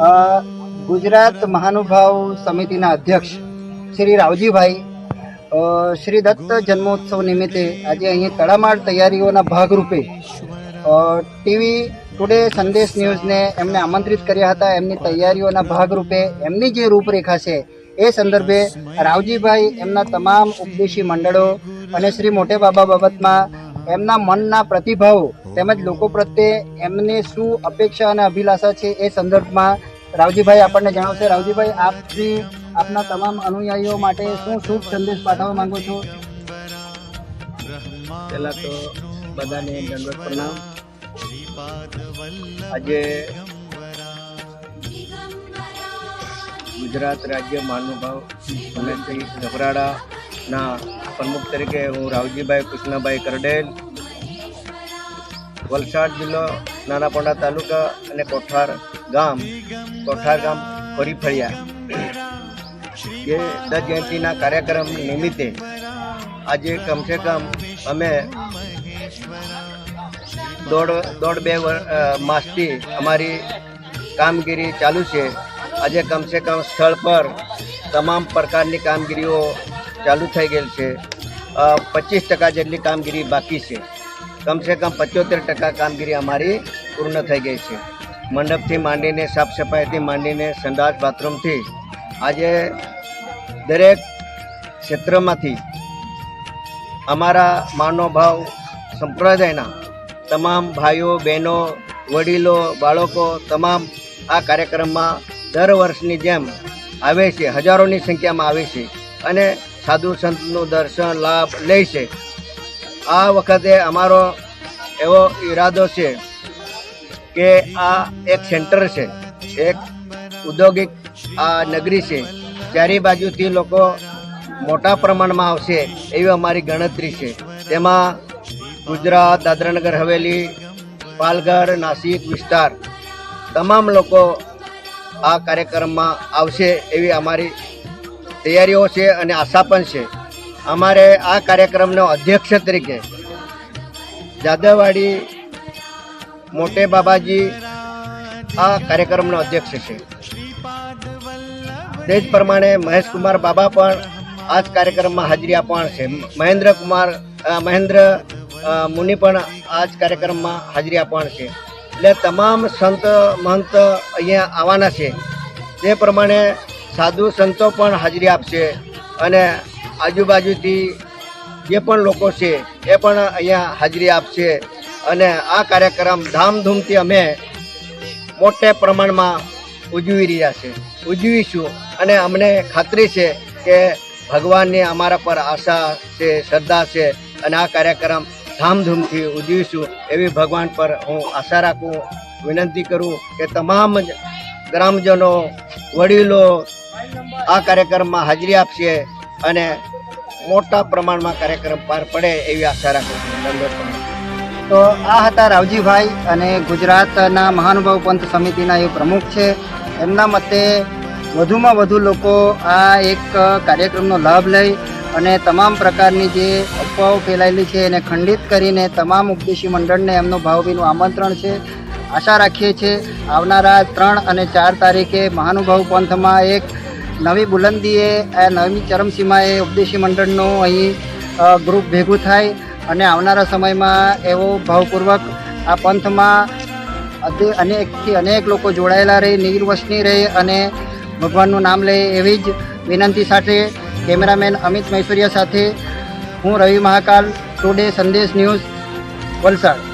ગુજરાત મહાનુભાવ સમિતિના અધ્યક્ષ શ્રી રાવજીભાઈ શ્રી દત્ત જન્મોત્સવ નિમિત્તે આજે અહીં તડામાર તૈયારીઓના ભાગરૂપે ટીવી ટુડે સંદેશ ન્યૂઝને એમને આમંત્રિત કર્યા હતા. એમની તૈયારીઓના ભાગરૂપે એમની જે રૂપરેખા છે, એ સંદર્ભે રાવજીભાઈ એમના તમામ ઉપદેશી મંડળો અને શ્રી મોટે બાબા બાબતમાં એમના મનના પ્રતિભાવો તેમજ લોકો પ્રત્યે એમને શું અપેક્ષા અને અભિલાષા છે એ સંદર્ભમાં રાવજીભાઈ આપણને જણાવશે. રાવજીભાઈ આપની આપના તમામ અનુયાયીઓ માટે શું શુભ સંદેશ પાઠવવા માંગો છો? પહેલા તો બધાને દંડવત પ્રણામ. આજે ગુજરાત રાજ્ય મહાનુભાવ શ્રી ગભરાડાના પ્રમુખ તરીકે હું રાવજીભાઈ કૃષ્ણભાઈ કરડેલ, વલસાડ જિલ્લો નાનાપોંડા તાલુકા અને કોઠાર ગામ કોઠાર ગામ ફરી ફળ્યા જે દત્ત જયંતિના કાર્યક્રમ નિમિત્તે આજે કમસે કમ અમે દોઢ દોઢ બે માસથી અમારી કામગીરી ચાલુ છે. આજે કમસે કમ સ્થળ પર તમામ પ્રકારની કામગીરીઓ ચાલુ થઈ ગયેલ છે. પચીસ ટકા જેટલી કામગીરી બાકી છે. કમસે કમ પંચોતેર ટકા કામગીરી અમારી પૂર્ણ થઈ ગઈ છે. મંડપથી માંડીને સાફ સફાઈથી માંડીને સંડાસ, બાથરૂમથી આજે દરેક ક્ષેત્રમાંથી અમારા માનોભાવ સંપ્રદાયના તમામ ભાઈઓ, બહેનો, વડીલો, બાળકો તમામ આ કાર્યક્રમમાં દર વર્ષની જેમ આવે છે, હજારોની સંખ્યામાં આવે છે. અને સાધુ સંતનું દર્શન, લાભ લે છે. આ વખતે અમારો એવો ઈરાદો છે કે આ એક સેન્ટર છે. એક ઔદ્યોગિક આ નગરી છે. ચારે બાજુથી લોકો મોટા પ્રમાણમાં આવશે એવી અમારી ગણતરી છે. તેમાં ગુજરાત, દાદરાનગર, હવેલી, પાલઘર, નાસિક વિસ્તાર તમામ લોકો આ કાર્યક્રમમાં આવશે એવી અમારી તૈયારીઓ છે અને આશા પણ છે. અમારે આ કાર્યક્રમનો અધ્યક્ષ તરીકે જાદવવાડી મોટે બાબાજી આ કાર્યક્રમનો અધ્યક્ષ છે. તે જ પ્રમાણે મહેશકુમાર બાબા પણ આ જ કાર્યક્રમમાં હાજરી આપવાના છે. મહેન્દ્ર કુમાર મહેન્દ્ર મુનિ પણ આ જ કાર્યક્રમમાં હાજરી આપવાના છે. એટલે તમામ સંત મહંત અહીંયા આવવાના છે. તે પ્રમાણે સાધુ સંતો પણ હાજરી આપશે અને આજુબાજુથી જે પણ લોકો છે એ પણ અહીંયા હાજરી આપશે. અને આ કાર્યક્રમ ધામધૂમથી અમે મોટે પ્રમાણમાં ઉજવી રહ્યા છે. ઉજવીશું અને અમને ખાતરી છે કે ભગવાનની અમારા પર આશા છે, શ્રદ્ધા છે અને આ કાર્યક્રમ ધામધૂમથી ઉજવીશું એવી ભગવાન પર હું આશા રાખું, વિનંતી કરું કે તમામ ગ્રામજનો, વડીલો આ કાર્યક્રમમાં હાજરી આપશે અને મોટા પ્રમાણમાં કાર્યક્રમ પાર પડે એવી આશા રાખું તો આ હતા રાવજીભાઈ અને ગુજરાતના મહાનુભાવ પંથ સમિતિના એ પ્રમુખ છે. એમના મતે વધુમાં વધુ લોકો આ એક કાર્યક્રમનો લાભ લઈ અને તમામ પ્રકારની જે અફવાઓ ફેલાયેલી છે એને ખંડિત કરીને તમામ ઉપદેશી મંડળને એમનું ભાવભીનું આમંત્રણ છે. આશા રાખીએ છીએ આવનારા ત્રણ અને ચાર તારીખે મહાનુભાવ પંથમાં એક નવી બુલંદીએ આ નવી ચરમસીમાએ ઉપદેશી મંડળનું અહીં ગ્રુપ ભેગું થાય અને આવનારા સમયમાં એવો ભાવપૂર્વક આ પંથમાં અનેકથી અનેક લોકો જોડાયેલા રહે, નિર્વસની રહે અને ભગવાનનું નામ લે એવી જ વિનંતી સાથે કેમેરામેન અમિત મૈસુરિયા સાથે હું રવિ મહાકાલ, ટુડે સંદેશ ન્યૂઝ વલસાડ.